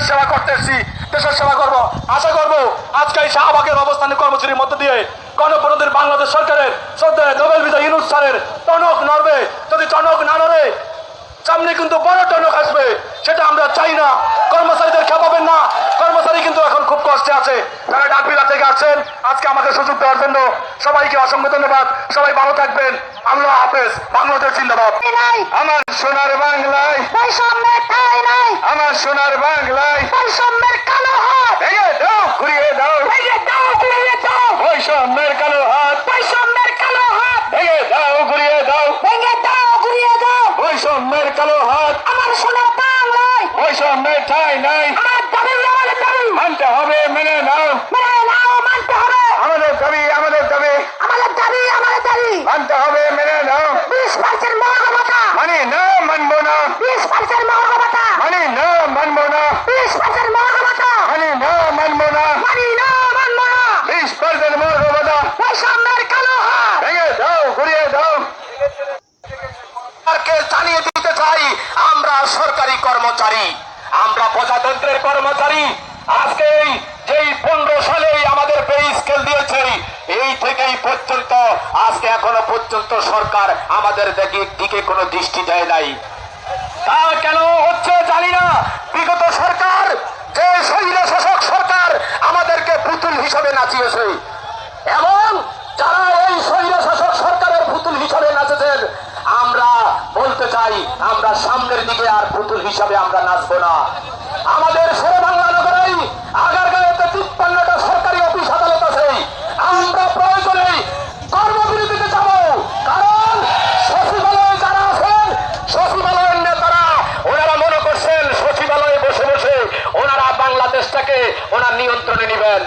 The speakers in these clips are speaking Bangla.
দেশের সেবা করতে এসেছি দেশের সেবা করব। আশা করব আজকে এই শাহবাগের অবস্থানে কর্মসূচির মধ্য দিয়ে গণপ্রদের বাংলাদেশ সরকারের শ্রদ্ধেয় নোবেল বিজয় ইউনুস স্যারের টনক নড়বে। যদি টনক না নড়ে সামনে কিন্তু বড় টনক আসবে সেটা আমরা চাই না। কর্মচারীদের খেপাবেন না। কর্মচারী কিন্তু এখন খুব কষ্টে আছে। যারা ডাকবিলা থেকে আসছেন আজকে আমাকে সুযোগ দেওয়ার জন্য সবাইকে অসংখ্য ধন্যবাদ। সবাই ভালো থাকবেন। আল্লাহ হাফেজ। বাংলাদেশ জিন্দাবাদ। আমার সোনার বাংলায়। আমার সোনার বৈষম্যের কালো হাত। আমার সোনার বাংলায় বৈষম্যের ঠাই নাই। আমার দাবি আমাদের দাবি। মানতে হবে মেনে নাও। মেনে নাও মানতে হবে। আমাদের দাবি আমাদের দাবি। আমাদের দাবি আমাদের দাবি। মানতে হবে মেনে নাও। বিশ পার্সেন্ট মহাগবতা মানি না মানবো না। বিশ পার্সেন্ট মহাগবতা মানি না মানবো না। বিশ পার্সেন্ট মহাগবতা মানি না মানবো না। মানি না মানবো না। বিশ পার্সেন্ট মর্যাদা বৈষম্যের কালো হাত। ভেঙে দাও ঘুরিয়ে দাও। জানিয়ে সরকারি কর্মচারী। আমরা প্রজাতন্ত্রের কর্মচারী। আজকে যেই পনেরো সালেই আমাদের পে স্কেল দিয়েছে, এই থেকেই পর্যন্ত, আজকে এখনও পর্যন্ত সরকার আমাদের দিকে কোনো দৃষ্টি দেয় নাই। তা কেন চাই আমরা সামনের দিকে আর পুতুল হিসাবে আমরা নাচবো না। আমাদের শেরে বাংলা নগরেই আগারগাঁওতে তিপ্পান্নটা সরকারি অফিস আদালত আছে। আমরা প্রয়োজনে কর্মবিরতিতে যাব, কারণ সচিবালয়ে যারা আছেন, সচিবালয়ের নেতারা, ওনারা মনে করছেন সচিবালয়ে বসে বসে ওনারা বাংলাদেশটাকে ওনার নিয়ন্ত্রণে নেবেন।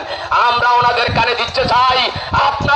আমরা ওনাদের কানে দিতে চাই আপনারা